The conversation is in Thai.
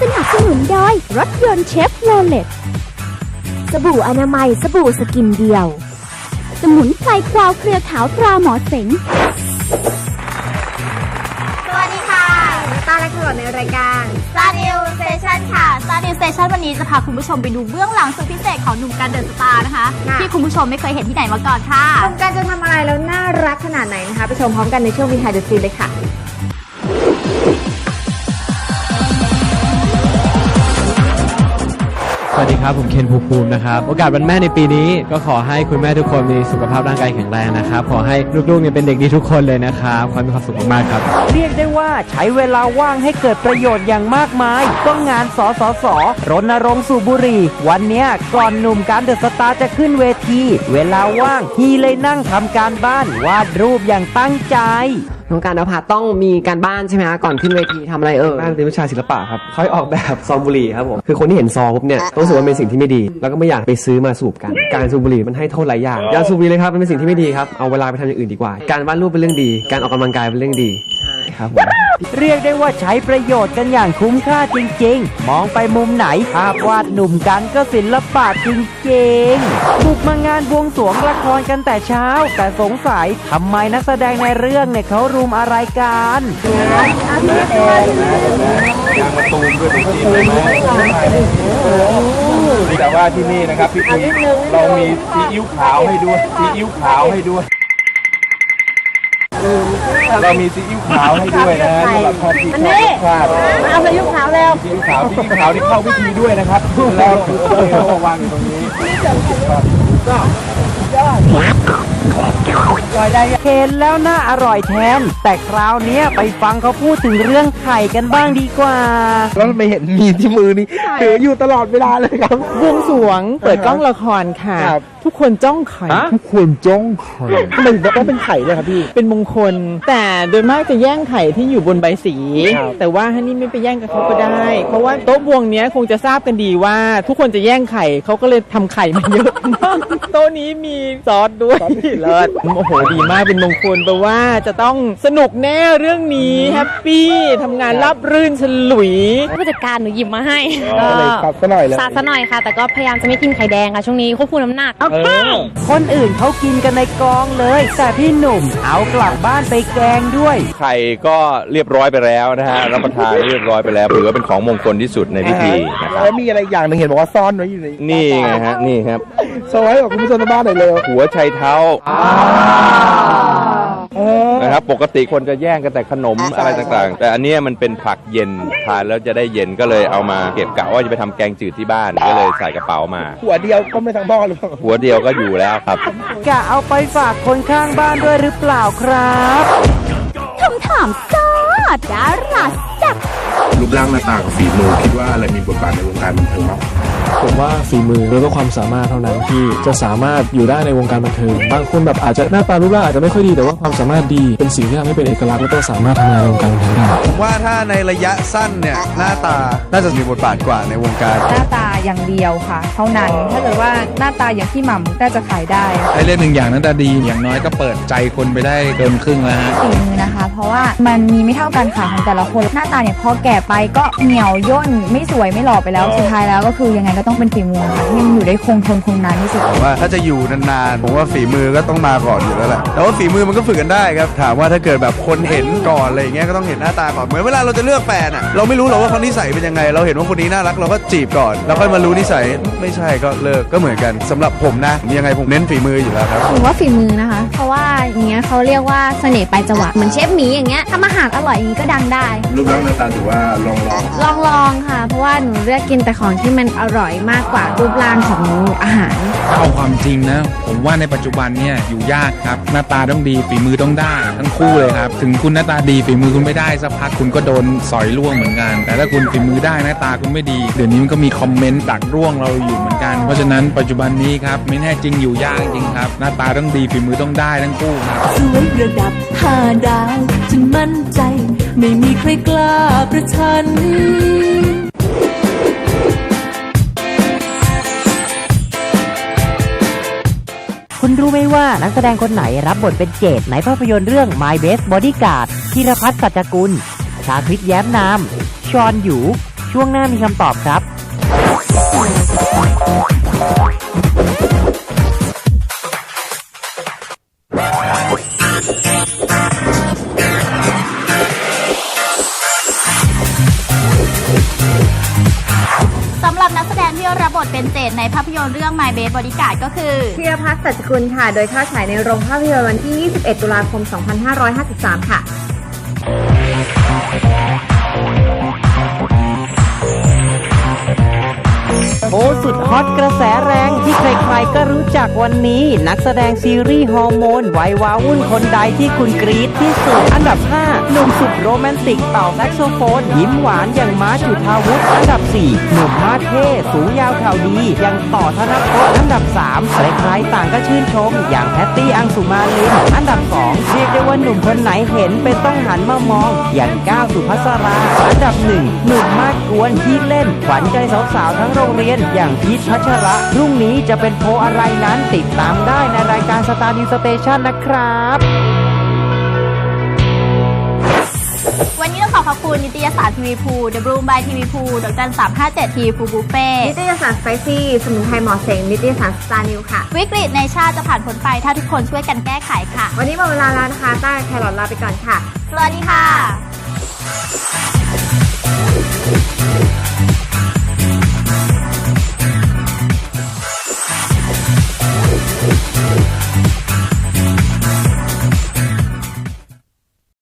สนับสนุนโดยรถยนต์เชฟโรเลตสบู่อนามัยสบู่สกินเดียว สมุนไพรควาวเครือขาวตราหมอเสง ต้อนรับทุกคนในรายการ Star New Station ค่ะ Star New Station วันนี้จะพาคุณผู้ชมไปดูเบื้องหลังสุดพิเศษของหนุ่มกันเดอะสตาร์นะคะค่ะที่คุณผู้ชมไม่เคยเห็นที่ไหนมาก่อนค่ะทำการจะทำอะไรแล้วน่ารักขนาดไหนนะคะ ไปชมพร้อมกันในช่วง Behind the Scene เลยค่ะ สวัสดีครับ ผมเคนภูภูมินะครับ โอกาสวันแม่ในปีนี้ก็ขอให้คุณแม่ทุกคนมีสุขภาพร่างกายแข็งแรงนะครับ ขอให้ลูกๆเนี่ยเป็นเด็กดีทุกคนเลยนะครับขอให้มีความสุขมากๆครับ เรียกได้ว่าใช้เวลาว่างให้เกิดประโยชน์อย่างมากมาย ก็งานสสสรณรงค์สูบบุหรี่ วันเนี้ยก่อนหนุ่มการเดอะสตาร์จะขึ้นเวที เวลาว่างทีเลยนั่งทำการบ้านวาดรูปอย่างตั้งใจ น้องการนภาต้องมีการบ้านใช่ไหมคะก่อนขึ้นเวทีทำอะไรเอ่ยบ้านเรียนวิชาศิลปะครับเขาให้ออกแบบซองบุหรี่ครับผมคือคนที่เห็นซองปุ๊บเนี่ยต้องรู้สึกว่าเป็นสิ่งที่ไม่ดี แล้วก็ไม่อยากไปซื้อมาสูบกัน การสูบบุหรี่มันให้โทษหลายอย่างอย่าสูบบุหรี่เลยครับมันเป็นสิ่งที่ไม่ดีครับเอาเวลาไปทำอย่างอื่นดีกว่า การวาดรูปเป็นเรื่องดี การออกกำลังกายเป็นเรื่องดี ครับผมเรียกได้ว่าใช้ประโยชน์กันอย่างคุ้มค่าจริง ๆ มองไปมุมไหนภาพวาดหนุ่มกันก็ศิลปะจริงๆบุกมางานบวงสรวงละครกันแต่เช้า แต่สงสัยทำไมนักแสดงในเรื่องเนี่ยเขารุมอะไรกันแต่ว่าที่นี่นะครับพี่ปุ้ยเรามีซีอิ๊วขาวให้ด้วยซีอิ๊วขาวให้ด้วย เรามีซีอิ๊วขาวให้ด้วยนะสำหรับท่านที่ชอบพลาดเอาซีอิ๊วขาวแล้วซีอิ๊วขาวซีอิ๊วขาวที่เข้าพิธีด้วยนะครับแล้วคือเอาวางอยู่ตรงนี้ เห็นแล้วน่าอร่อยแทน แต่คราวเนี้ยไปฟังเขาพูดถึงเรื่องไข่กันบ้างดีกว่า แล้วไม่เห็นมีที่มือนี่ถืออยู่ตลอดเวลาเลยครับ บวงสรวงเปิดกล้องละครค่ะ ครับทุกคนจ้องไข่ทุกคนจ้องไข่ทำไมถึงต้องเป็นไข่เลยครับพี่ เป็นมงคล แต่โดยมากจะแย่งไข่ที่อยู่บนใบสี ครับ แต่ว่าฮันนี่ไม่ไปแย่งกับเขาก็ได้ เพราะว่าโต๊ะบวงเนี้ยคงจะทราบกันดีว่า ทุกคนจะแย่งไข่เขาก็เลยทำไข่มาเยอะมากโต๊ะนี้มีซอสด้วยเลิศโอ้โหดีมากเป็นมงคลแปลว่าจะต้องสนุกแน่เรื่องนี้แฮปปี้ทำงานราบรื่นฉลุย ผู้จัดการหนูหยิบมาให้ก็เลยปรับซะหน่อยเลย สาดซะหน่อยค่ะ แต่ก็พยายามจะไม่กินไข่แดงค่ะช่วงนี้ควบคุมน้ำหนักเออคนอื่นเขากินกันในกองเลย แต่พี่หนุ่มเอากลับบ้านไปแกงด้วย ไข่ก็เรียบร้อยไปแล้วนะฮะรับประทานเรียบร้อยไปแล้วถือว่าเป็นของมงคลที่สุดในพิธีนะครับแล้วมีอะไรอย่างหนึ่งเห็นบอกว่าซ่อนไว้อยู่ในนี่ไงฮะนี่ครับ โชว์ให้กับคุณผู้ชมทางบ้านหน่อยเร็วหัวไชัยเท้านะครับปกติคนจะแย่งกันแต่ขนมอะไรต่างๆ แต่อันเนี้ยมันเป็นผักเย็นทานแล้วจะได้เย็นก็เลยเอามาเก็บกะว่าจะไปทำแกงจืดที่บ้านก็เลยใส่กระเป๋ามา หัวเดียวก็ไม่ทั้งบ้านหรือเปล่า หัวเดียวก็อยู่แล้วครับ กะเอาไปฝากคนข้างบ้านด้วยหรือเปล่าครับ คำถามซอดดาราแซ่บรูปร่างหน้าตากับฝีมือคิดว่าอะไรมีบทบาทในวงการบันเทิงมากกว่า ผมว่าฝีมือแล้วก็ความสามารถเท่านั้นที่จะสามารถอยู่ได้ในวงการบันเทิงบางคนแบบอาจจะหน้าตารูปร่างอาจจะไม่ค่อยดีแต่ว่าความสามารถดีเป็นสิ่งที่ทำให้เป็นเอกลักษณ์และก็สามารถทำงานในวงการบันเทิงได้ผมว่าถ้าในระยะสั้นเนี่ยหน้าตาน่าจะมีบทบาทกว่าในวงการ หน้าตาอย่างเดียวค่ะ เท่านั้นถ้าเกิดว่าหน้าตาอย่างพี่หม่ำน่าจะขายได้ให้เล่นหนึ่งอย่างหน้าตาดีอย่างน้อยก็เปิดใจคนไปได้เกินครึ่งแล้วฮะ ฝีมือนะคะ เพราะว่ามันมีไม่เท่ากันค่ะของแต่ละคนหน้าตาเนี่ยพอแก่ไปก็เหี่ยวย่นไม่สวยไม่หล่อไปแล้วสุดท้ายแล้วก็คือยังไงก็ต้องเป็นฝีมือค่ะที่มันอยู่ได้คงทนคงนานที่สุด ผมว่าถ้าจะอยู่นานๆ ผมว่าฝีมือก็ต้องมาก่อนอยู่แล้วแหละแต่ว่าฝีมือมันก็ฝึกกันได้ครับ ถามว่าถ้าเกิดแบบคนเห็นก่อนอะไรอย่างเงี้ยก็ต้องเห็นหน้าตาก่อน เหมือนเวลาเราจะเลือกแฟนอะเราไม่รู้หรอกว่าเขานิสัยเป็นยังไง เราเห็นว่าคนนี้น่ารักเราก็จีบก่อน แล้วค่อยมารู้นิสัยไม่ใช่ก็เลิกก็เหมือนกันสำหรับผมนะยังไงผมเน้นฝีมืออยู่แล้วครับ หนูว่าฝีมือนะคะ เพราะว่าอย่างเงี้ยเขาเรียกว่าเสน่ห์ปลายจวักเหมือนเชฟหมีอย่างเงี้ยทำอาหารอร่อยอย่างงี้ก็ดังได้ รูปร่างหน้าตาถือว่าลองลองลองลองๆค่ะ เพราะว่าหนูเลือกกินแต่ของที่มันอร่อยมากกว่ารูปร่างของอาหารเอาความจริงนะ ผมว่าในปัจจุบันเนี่ยอยู่ยากครับ หน้าตาต้องดีฝีมือต้องได้ทั้งคู่เลยครับ ถึงคุณหน้าตาดีฝีมือคุณไม่ได้สักพักคุณก็โดนสอยล่วงเหมือนกัน แต่ถ้าคุณฝีมือได้หน้าตาคุณไม่ดี เดี๋ยวนี้มันก็มีคอมเมนต์ดักร่วงเราอยู่เหมือนกัน เพราะฉะนั้นปัจจุบันนี้ครับไม่แน่จริงอยู่ยากจริงครับ หน้าตาต้องดีฝีมือต้องได้ทั้งคู่ครับสวยระดับห้าดาวจนมั่นใจ ไม่มีใครกล้าประชันกคุณรู้ไหมว่านักแสดงคนไหนรับบทเป็นเจดในภาพยนตร์เรื่อง My Best Bodyguard ธีรพัฒน์สัจจกุล ชาคริตแย้มนาม ชอนหยูช่วงหน้ามีคำตอบครับ สำหรับนักแสดงที่รับบทเป็นเจดในภาพยนตร์เรื่อง My Best Bodyguard ก็คือธีรพัฒน์สัจจกุลค่ะ โดยเข้าฉายในโรงภาพยนตร์วันที่ 21 ตุลาคม 2553 ค่ะ โอ้สุดฮอตกระแสแรงที่ใครๆก็รู้จักวันนี้ นักแสดงซีรีส์ฮอร์โมนไวัยวาวุ่นคนใดที่คุณกรี๊ดที่สุด อันดับ 5 หนุ่มสุดโรแมนติกเป่าแซกโซโฟน ยิ้มหวานอย่างม้าจุธาวุฒิอันดับ 4 หนุ่มมาเท่สูงยาวข่าวดีอย่างต่อธนพจน์อันดับ 3 ใครๆต่างก็ชื่นชม อย่างแพตตี้อังสุมาลินอันดับ 2 เรียกได้ว่าหนุ่มคนไหนเห็นเป็นต้องหันมามอง อย่างก้าวสุภัสรา อันดับ 1 หนุ่มมากกวนที่เล่นขวัญใจสาวๆทั้งโรงเรียนอย่างพีชพัชระ พรุ่งนี้จะเป็นโพอะไรนั้นติดตามได้ในรายการสตาร์ดิวสเตชันนะครับ วันนี้ต้องขอขอบคุณนิตยสารทีวีพูเดอะบลูมบายทีวีพูดอกจันสามห้าเจ็ดทีพูบูเฟ่นิตยสารไปซี่สมุนไพรหมอเสงนิตยสารสตาร์นิวค่ะ วิกฤตในชาติจะผ่านพ้นไปถ้าทุกคนช่วยกันแก้ไขค่ะ วันนี้หมดเวลาแล้วนะคะต้าแครอทลาไปก่อนค่ะ สวัสดีค่ะ